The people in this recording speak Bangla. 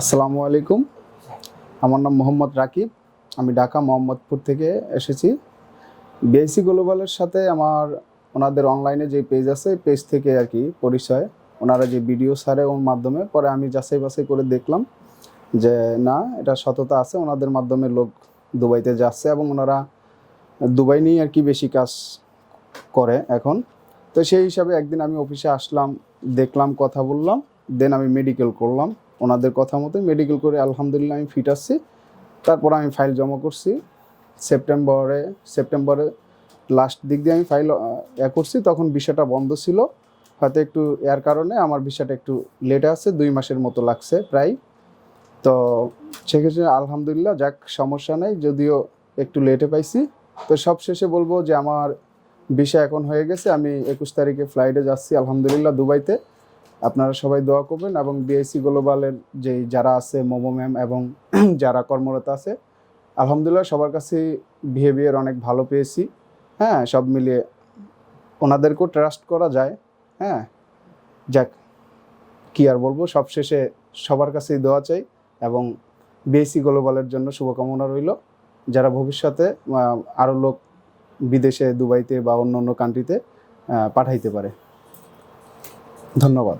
আসসালামু আলাইকুম। আমার নাম মোহাম্মদ রাকিব। আমি ঢাকা মোহাম্মদপুর থেকে এসেছি। বিআইসি গ্লোবালের সাথে আমার ওনাদের অনলাইনে যে পেজ আছে পেজ থেকে আর কি পরিচয়। ওনারা যে ভিডিও সারে ওর মাধ্যমে, পরে আমি যাচাই বাছাই করে দেখলাম যে, না, এটা সততা আছে। ওনাদের মাধ্যমে লোক দুবাইতে যাচ্ছে এবং ওনারা দুবাই নিয়ে আর কি বেশি কাজ করে এখন। তো সেই হিসাবে একদিন আমি অফিসে আসলাম, দেখলাম, কথা বললাম দেন আমি মেডিকেল করলাম। ওনাদের কথা মতো মেডিকেল করে আলহামদুলিল্লাহ আমি ফিট আসছি তারপর আমি ফাইল জমা করছি। সেপ্টেম্বরে সেপ্টেম্বরে লাস্ট দিক দিয়ে আমি ফাইল এ করছি। তখন ভিসাটা বন্ধ ছিল। হয়তো একটু এর কারণে আমার ভিসাটা একটু লেটে আছে, দুই মাসের মতো লাগছে প্রায়। তো সেক্ষেত্রে আলহামদুলিল্লাহ, যাক, সমস্যা নেই, যদিও একটু লেটে পাইছি। তো সব শেষে বলব যে আমার ভিসা এখন হয়ে গেছে। আমি একুশ তারিখে ফ্লাইটে যাচ্ছি, আলহামদুলিল্লাহ, দুবাইতে। আপনারা সবাই দোয়া করবেন এবং বিআইসি গ্লোবালের যে যারা আছে, মোমো ম্যাম এবং যারা কর্মরত আছে, আলহামদুলিল্লাহ সবার কাছে বিহেভিয়ার অনেক ভালো পেয়েছি। হ্যাঁ সব মিলিয়ে ওনাদেরকেও ট্রাস্ট করা যায়। হ্যাঁ যাক, কি আর বলব, সবশেষে সবার কাছেই দোয়া চাই এবং বিএসসি গ্লোবালের জন্য শুভকামনা রইল। যারা ভবিষ্যতে আরও লোক বিদেশে, দুবাইতে বা অন্য অন্য কান্ট্রিতে পাঠাইতে পারে। ধন্যবাদ।